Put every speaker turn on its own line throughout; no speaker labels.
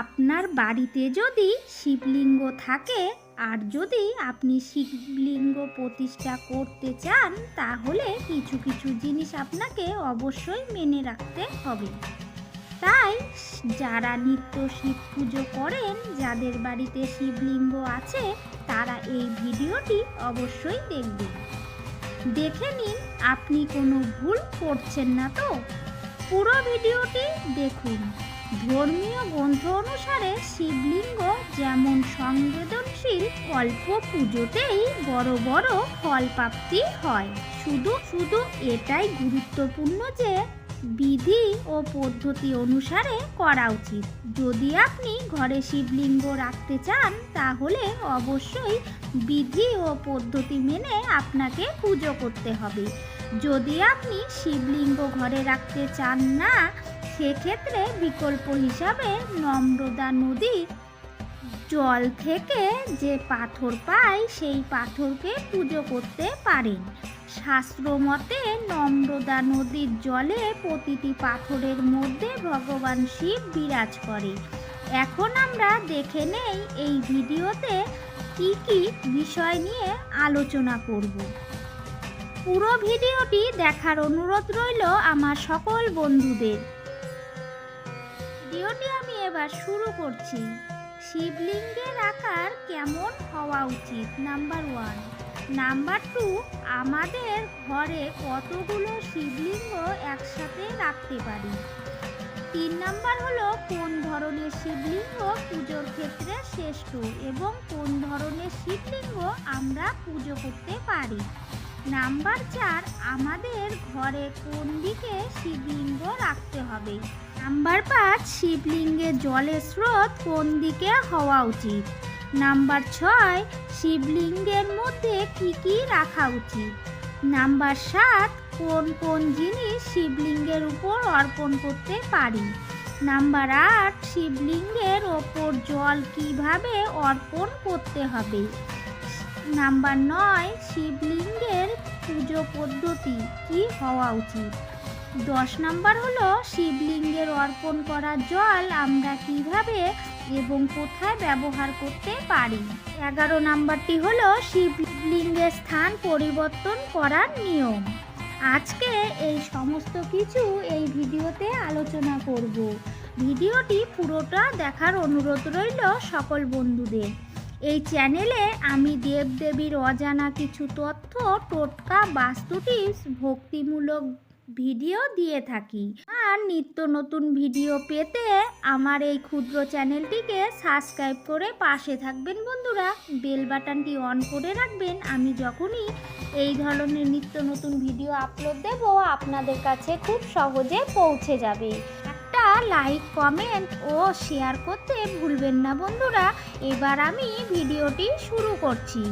আপনার বাড়িতে যদি শিবলিঙ্গ থাকে আর যদি আপনি শিবলিঙ্গ প্রতিষ্ঠা করতে চান, তাহলে কিছু কিছু জিনিস আপনাকে অবশ্যই মেনে রাখতে হবে। তাই যারা নিত্য শিব পুজো করেন, যাদের বাড়িতে শিবলিঙ্গ আছে, তারা এই ভিডিওটি অবশ্যই দেখবেন। দেখে নিন, আপনি কোনো ভুল করছেন না তো? পুরো ভিডিওটি দেখুন। ধর্মীয় গ্রন্থ অনুসারে শিবলিঙ্গ যেমন সংবেদনশীল, অল্প পুজোতেই বড় বড় ফল প্রাপ্তি হয়। শুধু শুধু এটাই গুরুত্বপূর্ণ যে বিধি ও পদ্ধতি অনুসারে করা উচিত। যদি আপনি ঘরে শিবলিঙ্গ রাখতে চান, তাহলে অবশ্যই বিধি ও পদ্ধতি মেনে আপনাকে পুজো করতে হবে। যদি আপনি শিবলিঙ্গ ঘরে রাখতে চান না সেক্ষেত্রে বিকল্প হিসাবে নম্রদা নদীর জল থেকে যে পাথর পায়, সেই পাথরকে পুজো করতে পারেন। শাস্ত্র মতে নম্রদা নদীর জলে প্রতিটি পাথরের মধ্যে ভগবান শিব বিরাজ করে। এখন আমরা দেখে নেই এই ভিডিওতে কি কি বিষয় নিয়ে আলোচনা করব। পুরো ভিডিওটি দেখার অনুরোধ রইল আমার সকল বন্ধুদের। ভিডিওটি আমি এবার শুরু করছি। শিবলিঙ্গের আকার কেমন হওয়া উচিত? Number one. নাম্বার টু, আমাদের ঘরে কতগুলো শিবলিঙ্গ একসাথে রাখতে পারি? তিন নাম্বার হলো, কোন ধরনের শিবলিঙ্গ পুজোর ক্ষেত্রে শ্রেষ্ঠ এবং কোন ধরনের শিবলিঙ্গ আমরা পুজো করতে পারি? নাম্বার চার, আমাদের ঘরে কোন দিকে শিবলিঙ্গ রাখতে হবে? নাম্বার পাঁচ শিবলিঙ্গের জলের স্রোত কোন দিকে হওয়া উচিত? নাম্বার ছয়, শিবলিঙ্গের মধ্যে কি কি রাখা উচিত? নাম্বার সাত, কোন কোন জিনিস শিবলিঙ্গের উপর অর্পণ করতে পারি? নাম্বার আট, শিবলিঙ্গের ওপর জল কীভাবে অর্পণ করতে হবে? নাম্বার নয়, শিবলিঙ্গের পুজো পদ্ধতি কি হওয়া উচিত? দশ নাম্বার হলো শিবলিঙ্গের অর্পণ করা জল আমরা কীভাবে এবং কোথায় ব্যবহার করতে পারি? এগারো নাম্বারটি হলো শিবলিঙ্গের স্থান পরিবর্তন করার নিয়ম। আজকে এই সমস্ত কিছু এই ভিডিওতে আলোচনা করব। ভিডিওটি পুরোটা দেখার অনুরোধ রইল সকল বন্ধুদের। এই চ্যানেলে আমি দেবদেবীর অজানা কিছু তথ্য, টোটকা বাস্তু টিপস ভক্তিমূলক ভিডিও দিয়ে থাকি। আর নিত্য নতুন ভিডিও পেতে আমার এই ক্ষুদ্র চ্যানেলটিকে সাবস্ক্রাইব করে পাশে থাকবেন বন্ধুরা। বেল বাটনটি অন করে রাখবেন। আমি যখনই এই ধরনের নিত্য নতুন ভিডিও আপলোড দেব, আপনাদের কাছে খুব সহজে পৌঁছে যাবে। একটা লাইক, কমেন্ট ও শেয়ার করতে ভুলবেন না বন্ধুরা। এবার আমি ভিডিওটি শুরু করছি।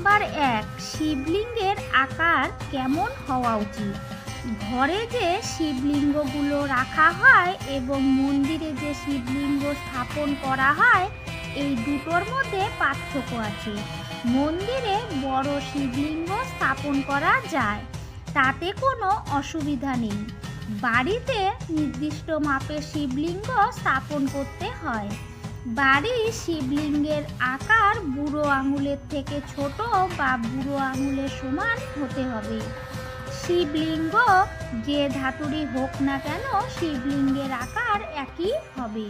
নাম্বার এক, শিবলিঙ্গের আকার কেমন হওয়া উচিত? ঘরে যে শিবলিঙ্গগুলো রাখা হয় এবং মন্দিরে যে শিবলিঙ্গ স্থাপন করা হয়, এই দুটোর মধ্যে পার্থক্য আছে। মন্দিরে বড় শিবলিঙ্গ স্থাপন করা যায়, তাতে কোনো অসুবিধা নেই। বাড়িতে নির্দিষ্ট মাপের শিবলিঙ্গ স্থাপন করতে হয়। বাড়ির শিবলিঙ্গের আকার বুড়ো আঙুলের থেকে ছোট বা বুড়ো আঙুলের সমান হতে হবে। শিবলিঙ্গ যে ধাতুরই হোক না কেন শিবলিঙ্গের আকার একই হবে।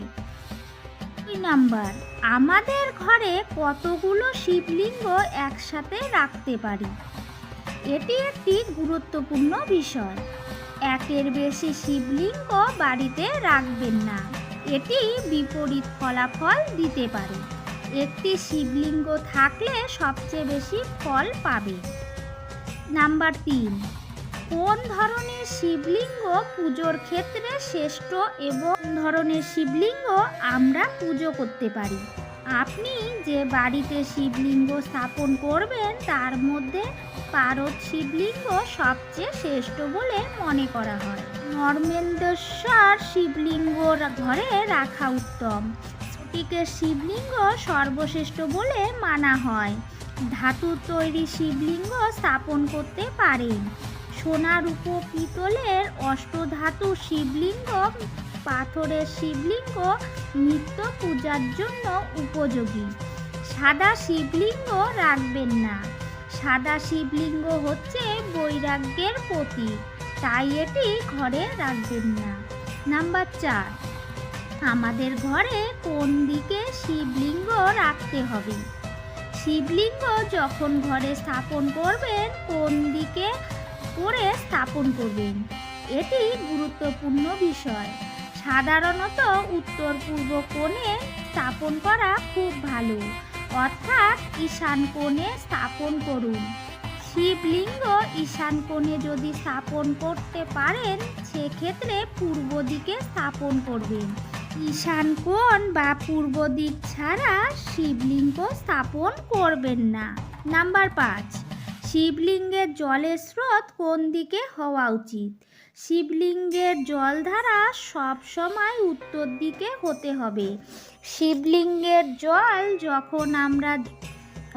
দুই নাম্বার, আমাদের ঘরে কতগুলো শিবলিঙ্গ একসাথে রাখতে পারি? এটি একটি গুরুত্বপূর্ণ বিষয়। একের বেশি শিবলিঙ্গ বাড়িতে রাখবেন না। এটি বিপরীত ফলাফল দিতে পারে। একটি শিবলিঙ্গ থাকলে সবচেয়ে বেশি ফল পাবে। নাম্বার তিন কোন ধরনের শিবলিঙ্গ পুজোর ক্ষেত্রে শ্রেষ্ঠ এবং ধরনের শিবলিঙ্গ আমরা পুজো করতে পারি? আপনি যে বাড়িতে শিবলিঙ্গ স্থাপন করবেন, তার মধ্যে পারদ শিবলিঙ্গ সবচেয়ে শ্রেষ্ঠ বলে মনে করা হয়। নর্মেন্দ্রেশ্বর শিবলিঙ্গ ঘরে রাখা উত্তম। স্ফটিকের শিবলিঙ্গ সর্বশ্রেষ্ঠ বলে মানা হয়। ধাতু তৈরি শিবলিঙ্গ স্থাপন করতে পারেন। সোনা রূপো পিতলের অষ্টধাতু শিবলিঙ্গ, পাথরের শিবলিঙ্গ নিত্য পূজার জন্য উপযোগী। সাদা শিবলিঙ্গ রাখবেন না। সাদা শিবলিঙ্গ হচ্ছে বৈরাগ্যের প্রতীক, তাই এটি ঘরে রাখবেন না। নাম্বার চার, আমাদের ঘরে কোন দিকে শিবলিঙ্গ রাখতে হবে? শিবলিঙ্গ যখন ঘরে স্থাপন করবেন, কোন দিকে করে স্থাপন করবেন। এটি গুরুত্বপূর্ণ বিষয়। সাধারণত উত্তর পূর্ব কোণে স্থাপন করা খুব ভালো। অর্থাৎ ঈশান কোণে স্থাপন করুন। শিবলিঙ্গ ঈশান কোণে যদি স্থাপন করতে পারেন, সেক্ষেত্রে পূর্ব দিকে স্থাপন করবেন। ঈশান কোণ বা পূর্ব দিক ছাড়া শিবলিঙ্গ স্থাপন করবেন না। নাম্বার পাঁচ শিবলিঙ্গের জলের স্রোত কোন দিকে হওয়া উচিত? শিবলিঙ্গের জলধারা সব সময় উত্তর দিকে হতে হবে। শিবলিঙ্গের জল যখন আমরা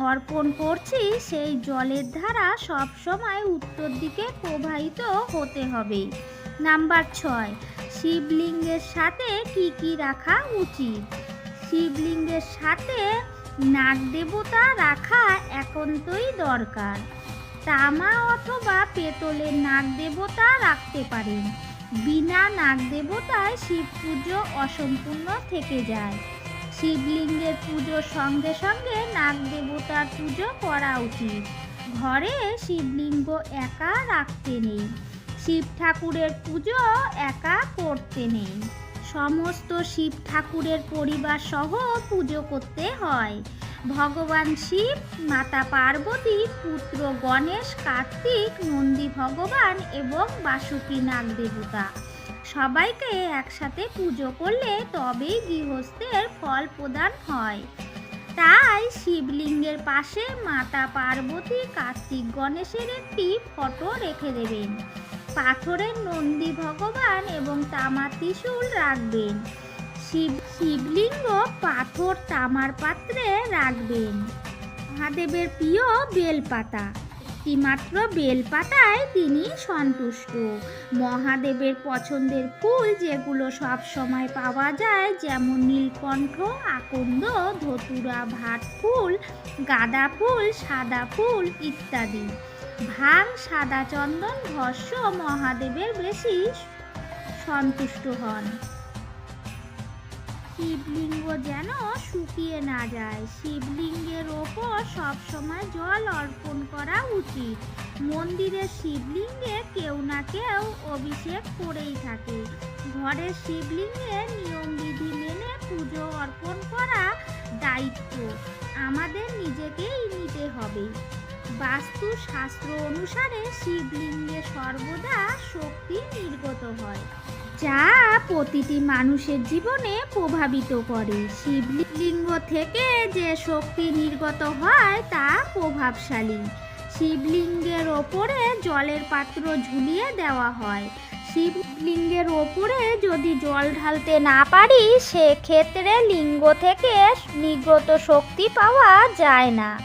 অর্পণ করছি, সেই জলের ধারা সব সময় উত্তর দিকে প্রবাহিত হতে হবে। নাম্বার ছয়, শিবলিঙ্গের সাথে কি কি রাখা উচিত? শিবলিঙ্গের সাথে নাগ দেবতা রাখা একান্তই দরকার। তামা অথবা পেতলের নাগ দেবতা রাখতে পারেন। বিনা নাগ দেবতায় শিব পুজো অসম্পূর্ণ থেকে যায়। শিবলিঙ্গের পুজোর সঙ্গে সঙ্গে নাগ দেবতার পুজো করা উচিত। ঘরে শিবলিঙ্গ একা রাখতে নেই। শিব ঠাকুরের পুজো একা করতে নেই। সমস্ত শিব ঠাকুরের পরিবার সহ পুজো করতে হয়। ভগবান শিব, মাতা পার্বতী, পুত্র গণেশ, কার্তিক, নন্দী ভগবান এবং বাসুকী নাগ দেবতা। সবাইকে একসাথে পুজো করলে তবেই গৃহস্থের ফল প্রদান হয়। তাই শিবলিঙ্গের পাশে মাতা পার্বতী, কার্তিক গণেশের একটি ফটো রেখে দেবেন। পাথরের নন্দী ভগবান এবং তামা ত্রিশূল রাখবেন। শিব, শিবলিঙ্গ পাথর তামার পাত্রে রাখবেন। মহাদেবের প্রিয় বেলপাতা। একটিমাত্র বেলপাতায় তিনি সন্তুষ্ট। মহাদেবের পছন্দের ফুল যেগুলো সব সময় পাওয়া যায়, যেমন নীলকণ্ঠ, আকন্দ, ধতুরা ভাট ফুল, গাঁদা ফুল, সাদা ফুল ইত্যাদি। ভাং, সাদা চন্দন ভস্য মহাদেবের বেশি সন্তুষ্ট হন। শিবলিঙ্গ যেন শুকিয়ে না যায়। শিবলিঙ্গের ওপর সবসময় জল অর্পণ করা উচিত। মন্দিরের শিবলিঙ্গে কেউ না কেউ অভিষেক করেই থাকে। ঘরের শিবলিঙ্গে নিয়মবিধি মেনে পুজো অর্পণ করা দায়িত্ব। আমাদের নিজেকেই নিতে হবে। বাস্তু শাস্ত্র অনুসারে শিবলিঙ্গে সর্বদা শক্তি নির্গত হয়। যা প্রতিটি মানুষের জীবনে প্রভাবিত করে। শিবলিঙ্গ থেকে যে শক্তি নির্গত হয়, তা প্রভাবশালী। শিবলিঙ্গের ওপরে জলের পাত্র ঝুলিয়ে দেওয়া হয়। শিবলিঙ্গের ওপরে যদি জল ঢালতে না পারি, সেক্ষেত্রে লিঙ্গ থেকে নির্গত শক্তি পাওয়া যায় না।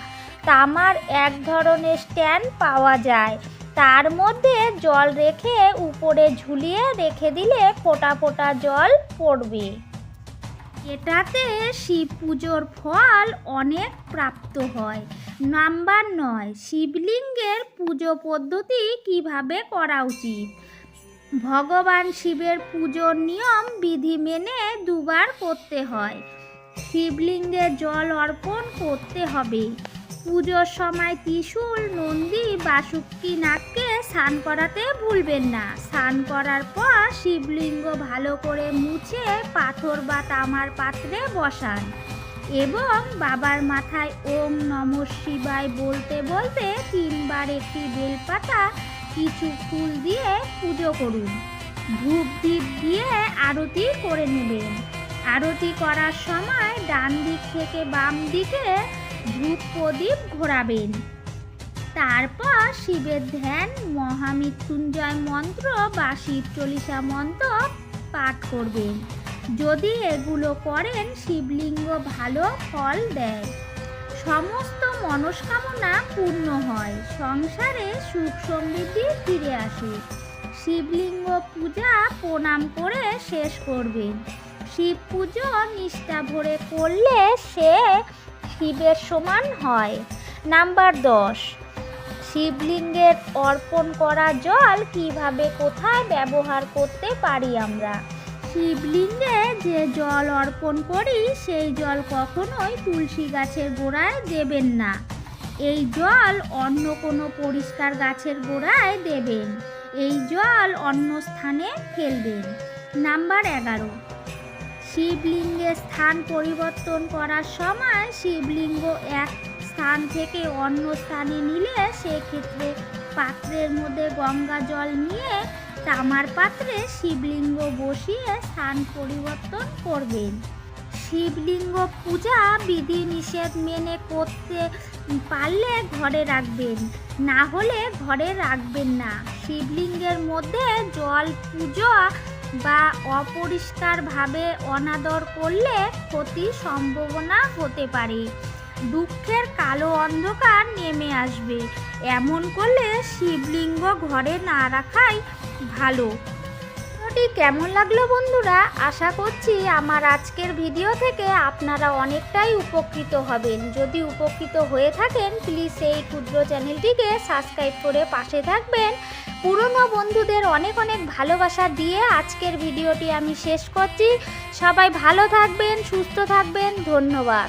তামার এক ধরনের স্ট্যান্ড পাওয়া যায়। তার মধ্যে জল রেখে উপরে ঝুলিয়ে রেখে দিলে ফোটা ফোঁটা জল পড়বে। এটাতে শিব পুজোর ফল অনেক প্রাপ্ত হয়। নাম্বার নয়, শিবলিঙ্গের পুজো পদ্ধতি কীভাবে করা উচিত? ভগবান শিবের পুজোর নিয়ম, বিধি মেনে দুবার করতে হয়। শিবলিঙ্গে জল অর্পণ করতে হবে। পুজোর সময় ত্রিশূল, নন্দী বাসুকি নাগকে স্নান করাতে ভুলবেন না। স্নান করার পর শিবলিঙ্গ ভালো করে মুছে পাথর বা তামার পাত্রে বসান এবং বাবার মাথায় ওম নম শিবায় বলতে বলতে তিনবার একটি বেলপাতা, কিছু ফুল দিয়ে পুজো করুন। ধূপ দ্বীপ দিয়ে আরতি করে নেবেন। আরতি করার সময় ডান দিক থেকে বাম দিকে ধূপ প্রদীপ ঘোরাবেন। তারপর শিবের ধ্যান, মহামৃত্যুঞ্জয় মন্ত্র বা শিব চল্লিশা মন্ত্র পাঠ করবেন। যদি এগুলো করেন, শিবলিঙ্গ ভালো ফল দেয়। সমস্ত মনস্কামনা পূর্ণ হয়। সংসারে সুখ সমৃদ্ধি ফিরে আসে। শিবলিঙ্গ পূজা প্রণাম করে শেষ করবেন। শিব পুজো নিষ্ঠা ভরে করলে সে শিবের সমান হয়। নাম্বার দশ, শিবলিঙ্গের অর্পণ করা জল কীভাবে কোথায় ব্যবহার করতে পারি আমরা? শিবলিঙ্গে যে জল অর্পণ করি, সেই জল কখনোই তুলসী গাছের গোড়ায় দেবেন না। এই জল অন্য কোনো পরিষ্কার গাছের গোড়ায় দেবেন। এই জল অন্য স্থানে ফেলবেন। নাম্বার এগারো শিবলিঙ্গের স্থান পরিবর্তন করার সময় শিবলিঙ্গ এক স্থান থেকে অন্য স্থানে নিলে সেক্ষেত্রে পাত্রের মধ্যে গঙ্গা জল নিয়ে তামার পাত্রে শিবলিঙ্গ বসিয়ে স্থান পরিবর্তন করবেন। শিবলিঙ্গ পূজা বিধি নিষেধ মেনে করতে পারলে ঘরে রাখবেন, না হলে ঘরে রাখবেন না। শিবলিঙ্গের মধ্যে জল পুজো বা অপরিষ্কারভাবে অনাদর করলে ক্ষতির সম্ভাবনা হতে পারে। দুঃখের কালো অন্ধকার নেমে আসবে। এমন করলে শিবলিঙ্গ ঘরে না রাখাই ভালো। ভিডিওটি কেমন লাগল বন্ধুরা? আশা করছি আমার আজকের ভিডিও থেকে আপনারা অনেকটাই উপকৃত হবেন। যদি উপকৃত হয়ে থাকেন প্লিজ এই ক্ষুদ্র চ্যানেলটিকে সাবস্ক্রাইব করে পাশে থাকবেন। পুরনো বন্ধুদের অনেক অনেক ভালোবাসা দিয়ে আজকের ভিডিওটি আমি শেষ করছি। সবাই ভালো থাকবেন, সুস্থ থাকবেন, ধন্যবাদ।